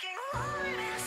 breaking one.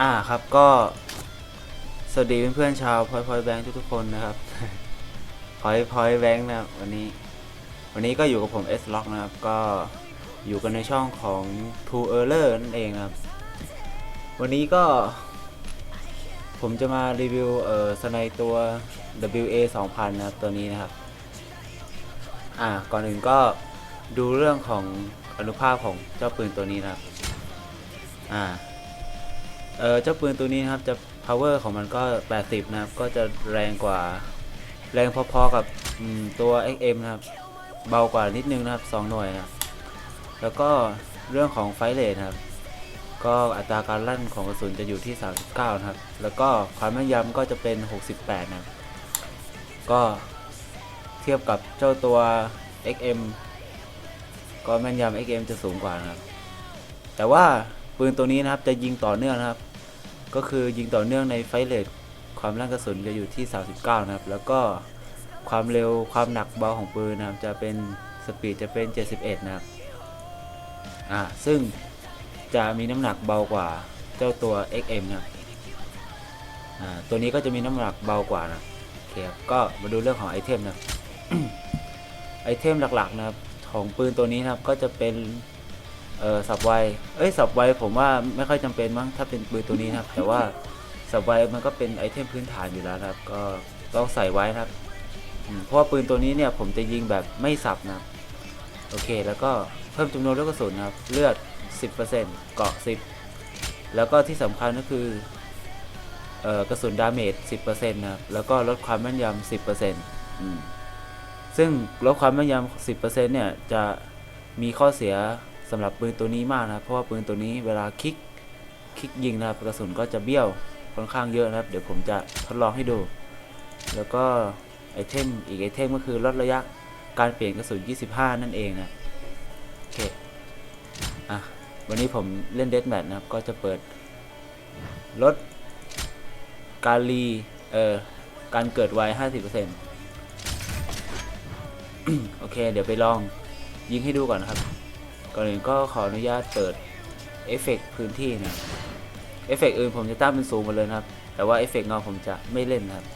อ่าครับก็ สวัสดีเพื่อนๆชาวพอยพอยแบงค์ทุกๆคนนะครับพอยพอยแบงค์นะครับวันนี้ วันนี้ก็อยู่กับผม S Lock นะครับ ก็อยู่กันในช่องของ Two Error นั่นเองนะครับ วันนี้ก็ ผมจะมารีวิวเอ่อสไนตัว WA 2000 นะครับ ตัวนี้นะครับ อ่าก่อนอื่นก็ดูเรื่องของอนุภาพของเจ้าปืนตัวนี้นะครับ อ่า เออเจ้าปืนตัวนี้นะครับจะ power ของมันก็ 80 นะครับ ก็จะแรงกว่า แรงพอๆกับอืมตัว XM นะครับ เบากว่านิดนึงนะครับ 2 หน่วยนะครับแล้วก็เรื่องของไฟเรทนครับ ก็อัตราการลั่นของกระสุนจะอยู่ที่ 39 นะครับ แล้วก็ความแม่นยำก็จะเป็น 68 นะครับ ก็เทียบกับเจ้าตัว XM ก็แม่นยำ XM จะสูงกว่านะครับ แต่ว่าปืนตัวนี้นะครับจะยิงต่อเนื่องนะครับ ก็คือยิงต่อเนื่องในไฟเรทความแรงกระสุนจะอยู่ที่ 39 นะครับ แล้วก็ความเร็วความหนักเบาของปืนนะครับ จะเป็นสปีดจะเป็น 71 นะครับ อ่า ซึ่งจะมีน้ำหนักเบากว่าเจ้าตัว XM นะครับ อ่า ตัวนี้ก็จะมีน้ำหนักเบากว่านะโอเคครับ ก็มาดูเรื่องของไอเทมนะไอเทมหลักๆนะครับของปืนตัวนี้นะครับก็จะเป็น เออสับไวเอ้ยสับไวผมว่าไม่ค่อยจำเป็นมั้งถ้าเป็นปืนตัวนี้นะครับ แต่ว่าสับไวมันก็เป็นไอเทมพื้นฐานอยู่แล้วครับ ก็ต้องใส่ไว้ครับเพราะว่าปืนตัวนี้เนี่ยผมจะยิงแบบไม่สับนะโอเค แล้วก็เพิ่มจำนวนลูกกระสุนครับ เลือด 10%เกาะ 10 แล้วก็ที่สำคัญก็คือเอ่อกระสุนดาเมจ 10%นะครับแล้วก็ลดความแม่นยำ 10%อืมซึ่งลดความแม่นยำ 10%เนี่ยจะมีข้อเสีย สำหรับปืนตัวนี้มากนะครับ เพราะว่าปืนตัวนี้เวลาคลิกคลิกยิงนะครับกระสุนก็จะเบี้ยวค่อนข้างเยอะนะครับ เดี๋ยวผมจะทดลองให้ดู แล้วก็ไอเทมอีกไอเทมก็คือลดระยะการเปลี่ยนกระสุน 25 นั่นเองนะโอเคอะวันนี้ผมเล่นเดสแมทนะครับ ก็จะเปิดลดการรีเอ่อการเกิดไว 50%โอเค เดี๋ยวไปลองยิงให้ดูก่อนนะครับ ก่อนอื่นก็ขออนุญาตเปิดเอฟเฟกต์พื้นที่นะเอฟเฟกต์อื่นผมจะตั้งเป็นสูงหมดเลยนะครับ แต่ว่าเอฟเฟกต์เงาผมจะไม่เล่นนะครับ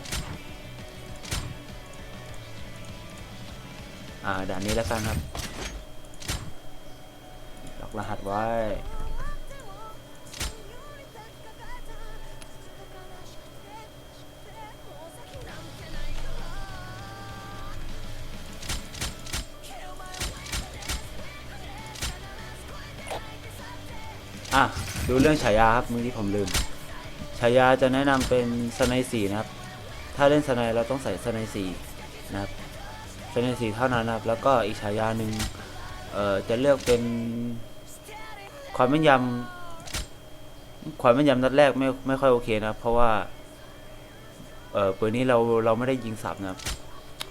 อ่าด่านนี้แล้วกันครับล็อกรหัสไว้ ดูเรื่องฉายาครับมือที่ผมลืมฉายาจะแนะนำเป็นสไนสีนะครับ ถ้าเล่นสไนเราต้องใส่สไนสีนะครับสไนสีเท่านั้นนะครับ แล้วก็อีกฉายาหนึ่งเอ่อจะเลือกเป็นความแม่นยำความแม่นยำนัดแรกไม่ไม่ค่อยโอเคนะครับเพราะว่าเออปืนนี้เราเราไม่ได้ยิงสับนะครับ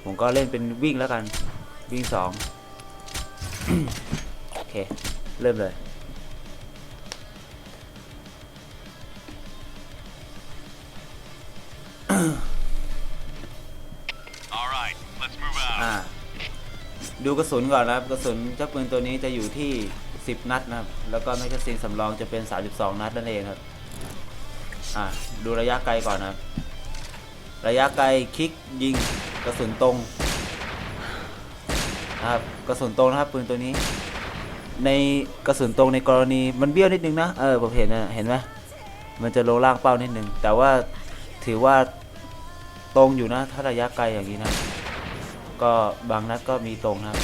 ผมก็เล่นเป็นวิ่งแล้วกันวิ่งสองโอเค เริ่มเลย อ่าดูกระสุนก่อนนะครับ กระสุนเจ้าปืนตัวนี้จะอยู่ที่ 10 นัดนะครับ แล้วก็แมกกาซีนสำรองจะเป็น 32 นัดนั่นเองครับ อ่าดูระยะไกลก่อนนะครับ ระยะไกลคลิกยิงกระสุนตรงนะครับกระสุนตรงนะครับปืนตัวนี้ ในกระสุนตรงในกรณีมันเบี้ยวนิดนึงนะเออผมเห็นนะเห็นไหมมันจะโลล่างเป้านิดนึงแต่ว่าถือว่า ตรงอยู่นะ ถ้าระยะไกลอย่างนี้นะ ก็บางนัดก็มีตรงนะครับ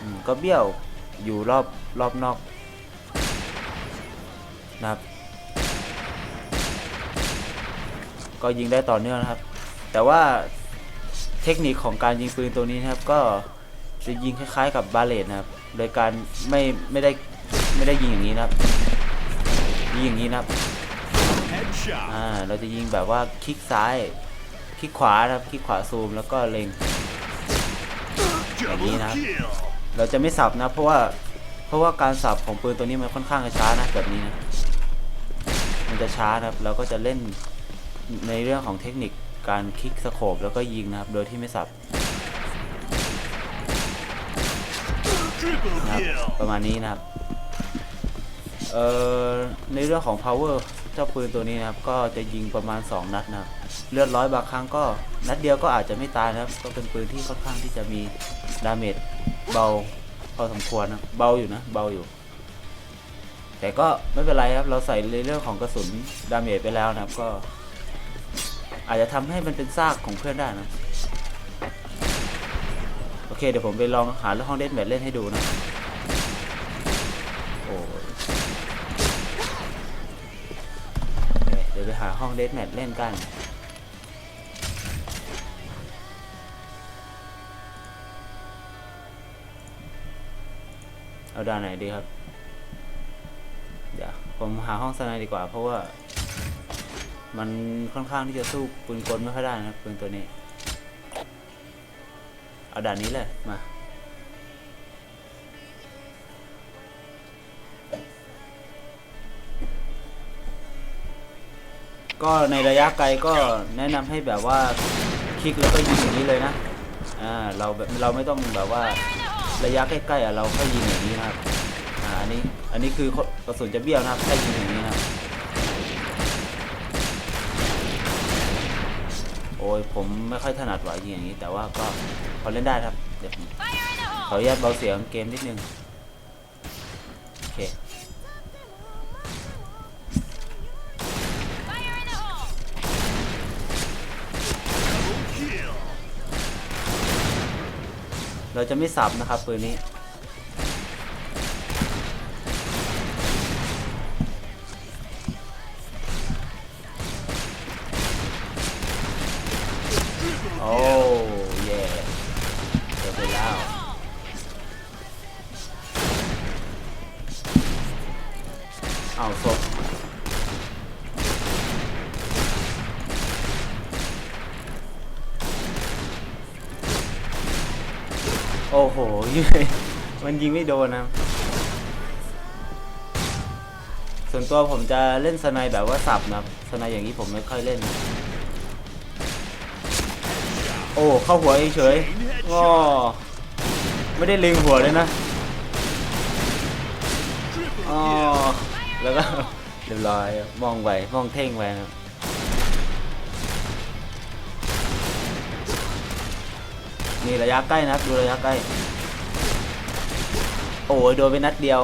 อืมก็เบี้ยวอยู่รอบรอบนอกนะครับ ก็ยิงได้ต่อเนื่องนะครับ แต่ว่าเทคนิคของการยิงปืนตัวนี้นะครับ ก็จะยิงคล้ายๆกับบาเลตนะครับ โดยการไม่ไม่ได้ไม่ได้ยิงอย่างนี้นะครับยิงอย่างนี้นะครับ Headshot. อ่า เราจะยิงแบบว่าคลิกซ้าย คลิกขวาครับคลิกขวาซูมแล้วก็เล็ง Double Again, huh? kill. เราจะไม่สับนะเพราะว่าเพราะว่าการสับของปืนตัวนี้มันค่อนข้างจะช้านะแบบนี้นะมันจะช้าครับเราก็จะเล่นในเรื่องของเทคนิคการคลิกสโคปแล้วก็ยิงนะครับ โดยที่ไม่สับนะครับประมาณนี้นะครับเอ่อในเรื่องของ power เจ้าปืนตัวนี้นะครับก็จะยิงประมาณ 2 นัดนะครับเลือดร้อยบางครั้งก็นัดเดียวก็อาจจะไม่ตายนะครับ ก็เป็นปืนที่ค่อนข้างที่จะมีดาเมจเบาพอสมควรนะเบาอยู่นะเบาอยู่ แต่ก็ไม่เป็นไรครับเราใส่ในเรื่องของกระสุนดาเมจไปแล้วนะครับก็ อาจจะทำให้มันเป็นซากของเพื่อนได้นะโอเคเดี๋ยวผมไปลองหาเรื่องห้องเดนแมทเล่นให้ดูนะโอ้ ไปหาห้องเดทแมทเล่นกัน เอาด้านไหนดีครับ เดี๋ยวผมหาห้องสไนด์ดีกว่า เพราะว่า มันค่อนข้างที่จะสู้ปืนกลไม่ค่อยได้นะปืนตัวนี้ เอาด่านนี้เลยมา ก็ในระยะไกลก็แนะนำให้แบบว่าคลิกแล้วก็ยิงอย่างนี้เลยนะอ่าเราแบบเราไม่ต้องแบบว่าระยะใกล้ๆอะเราก็ยิงอย่างนี้ครับอ่าอันนี้อันนี้คือกระสุนจะเบี้ยวนะครับแค่ยิงอย่างนี้นะครับโอ้ยผมไม่ค่อยถนัดว่ายิงอย่างนี้ แต่ว่าก็พอเล่นได้ครับเดี๋ยวขออนุญาตเบาเสียงเกมนิดนึง เราจะไม่สับนะครับปืนนี้ โอ้โหยิงมันยิงไม่โดนนะส่วนตัวผมจะเล่นสไนแบบว่าสับนะสไนอย่างนี้ผมไม่ค่อยเล่น โอ้เข้าหัวเฉยๆง้อไม่ได้ล็งหัวเลยนะอ๋อแล้วก็เรียบร้อยมองไปมองเท่งไปนะ นี่ระยะใกล้นะดูระยะใกล้ โอ้ยโดนไปนัดเดียว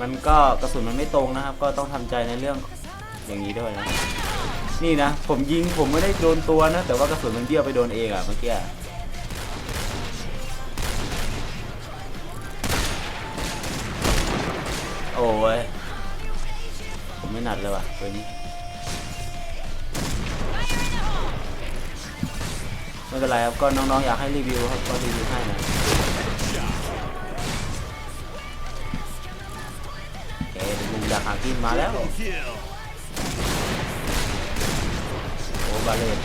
มันก็กระสุนมันไม่ตรงนะครับ ก็ต้องทำใจในเรื่องอย่างนี้ด้วยนะ นี่นะ ผมยิงผมไม่ได้โดนตัวนะ แต่ว่ากระสุนมันเบี้ยวไปโดนเองอะเมื่อกี้โอ้ยผมไม่หนัดเลยว่ะตัวนี้ ไม่เป็นไรครับ ก็น้องๆอยากให้รีวิวครับ ก็รีวิวให้นะโอเคลุงอยากหากินมาแล้ว โอ้บาเลน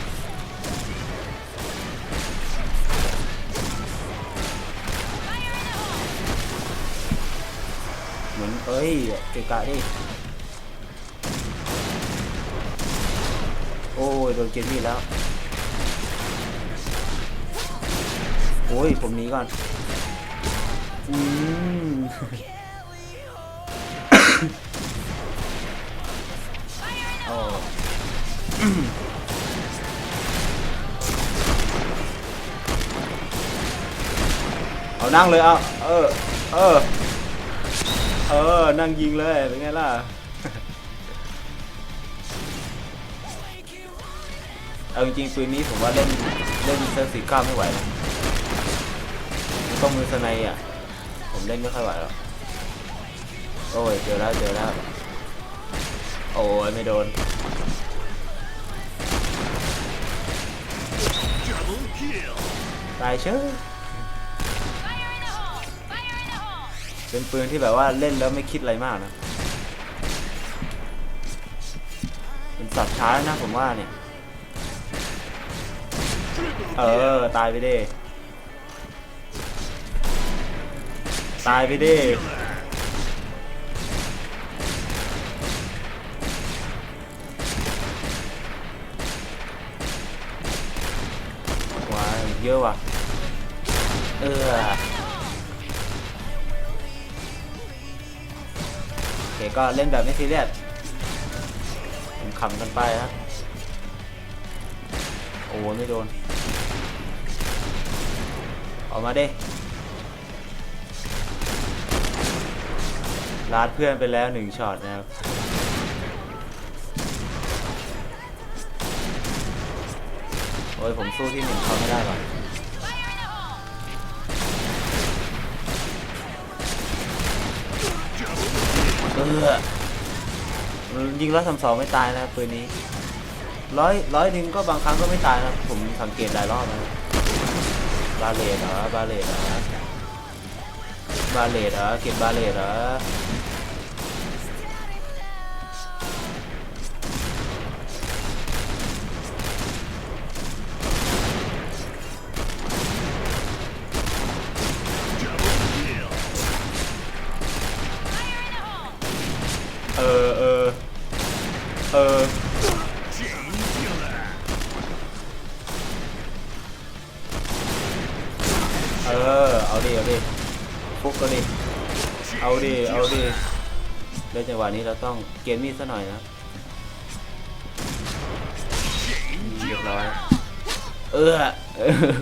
เหมือนเอ้ย เกะกะดิ โอ้ยโดนเจนนี่แล้ว โอ้ยผมหนีก่อนอืมโอ้เอานั่งเลยเอาเออ เออ เออ นั่งยิงเลย เป็นไงล่ะ เอาจริงๆปืนนี้ผมว่าเล่นเล่นเซอร์สีก้าไม่ไหวนะ ต้องมือสไนอะ ผมเล่นไม่ค่อยไหวหรอกโอ้ยเจอแล้วเจอแล้ว โอ้ยไม่โดน ตายเชื่อเป็นปืนที่แบบว่าเล่นแล้วไม่คิดอะไรมากนะ เป็นสับช้านะผมว่าเนี่ย เออ ตายไปดิ ตายไปดิว้าเยอะว่ะ เออโอเคก็เล่นแบบไม่ซีเรียสขำกันไปครับ โอ้ไม่โดน ออกมาดิ ลาดเพื่อนไปแล้วหนึ่งช็อตนะครับโอ้ยผมสู้ที่หนึ่งเขาไม่ได้หรอกเออยิงร้อยสามสองไม่ตายนะปืนนี้ร้อยร้อยหนึ่งก็บางครั้งก็ไม่ตายนะผมสังเกตหลายรอบนะบาเลตเหรอบาเลตเหรอบาเลตเหรอเก็บบาเลตเหรอ เออ เอาดิ เอาดิฟุกก็ดิ เอาดิ เอาดิเล่นจังหวะนี้เราต้องเกมมีดซะหน่อยนะเรียบร้อยเออเออ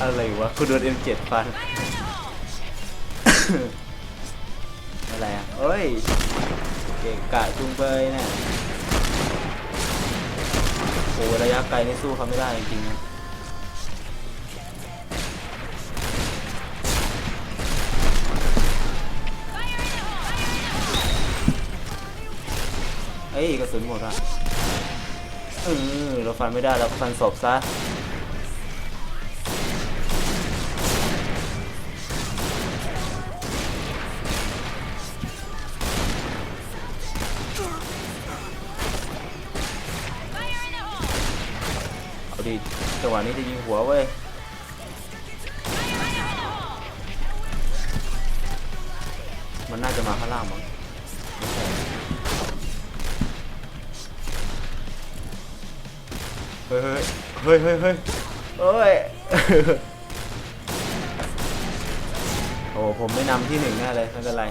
อะไรวะ คุณโดน M7 ฟันอะไรอะเอ้ย เกะกะจุงเบยเนี่ยโอ้ระยะไกลนี่สู้เขาไม่ได้จริงๆนะ อ้ยกระสุนหมดอะเออเราฟันไม่ได้เราฟันศพซะเอาดิจังหวะนี้จะยิงหัวเว้ยมันน่าจะมาข้างล่างมั้ง เฮ้ยเฮ้ยเฮ้ยเฮ้ยเฮ้ยโอ้ผมไม่นำที่หนึ่งแน่เลยไม่เป็นไร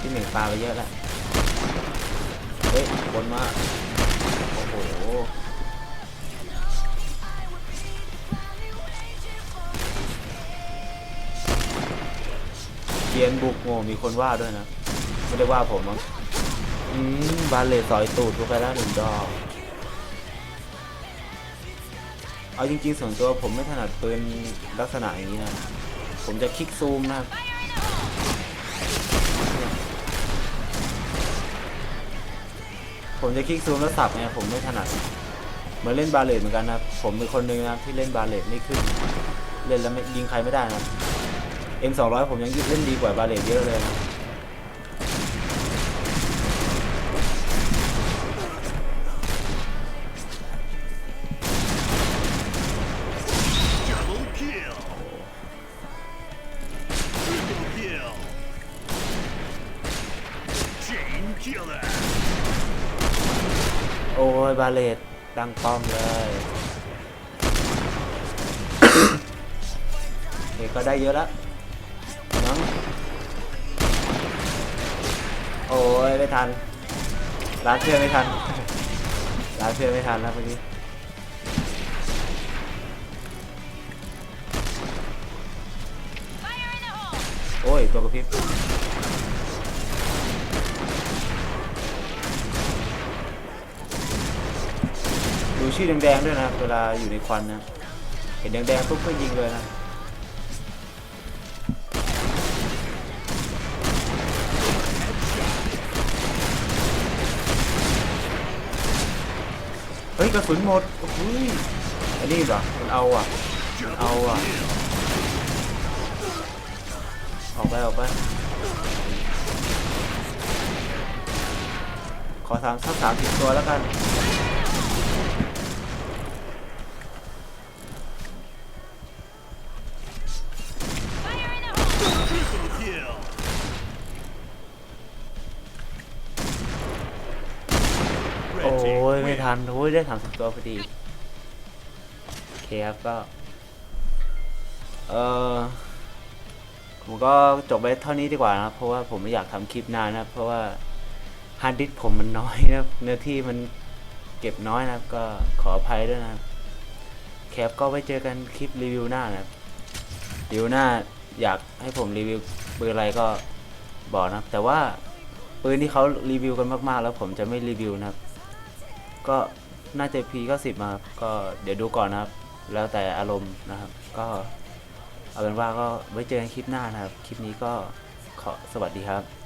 ที่หนึ่งปลาไปเยอะแล้วเฮ้ยบนมาโอ้โหเกียนบุกโง่มีคนว่าด้วยนะ ไม่ได้ว่าผมมั้งอืมบาเลตสอยตูดกูไปแล้วหนึ่งดอก เอาจริงๆส่วนตัวผมไม่ถนัดปืนลักษณะอย่างนี้นะ ผมจะคลิกซูมนะครับผมจะคลิกซูมแล้วสับเนี่ยผมไม่ถนัดเหมือนเล่นบาเลตเหมือนกันนะผมเป็นคนหนึ่งนะที่เล่นบาเลตไม่ขึ้น เล่นแล้วยิงใครไม่ได้นะ M200 ผมยังเล่นดีกว่าบาเลตเยอะเลยนะ บาเลตดังป้อมเลยโอเคก็ได้เยอะแล้วมั้งโอ้ยไม่ทันร้านเชื่อไม่ทันร้านเชื่อไม่ทันแล้วเมื่อกี้โอ้ยตัวกระพริบ ชื่อแดงๆด้วยนะเวลาอยู่ในควันนะเห็นแดงๆปุ๊บก็ยิงเลยนะเฮ้ยกระสุนหมดโอ้ยอันนี้เหรอมันเอาอะมันเอาอะออกไปออกไปขอสามสักสามสิบตัวแล้วกัน ไม่ทันโอ้ยได้สามสิบตัวพอดี โอเคครับก็ เออผมก็จบไปเท่านี้ดีกว่านะครับ เพราะว่าผมไม่อยากทำคลิปนานนะครับ เพราะว่าฮาร์ดดิสผมมันน้อยนะครับ เนื้อที่มันเก็บน้อยนะครับ ก็ขออภัยด้วยนะครับแคปก็ไว้เจอกันคลิปรีวิวหน้านะครับรีวิวหน้าอยากให้ผมรีวิวปืนอะไรก็บอกนะครับ แต่ว่าปืนที่เขารีวิวกันมากๆ แล้วผมจะไม่รีวิวนะครับ ก็น่าจะพีก็สิบมาก็เดี๋ยวดูก่อนนะครับ แล้วแต่อารมณ์นะครับ ก็เอาเป็นว่าก็ไว้เจอกันคลิปหน้านะครับ คลิปนี้ก็ขอสวัสดีครับ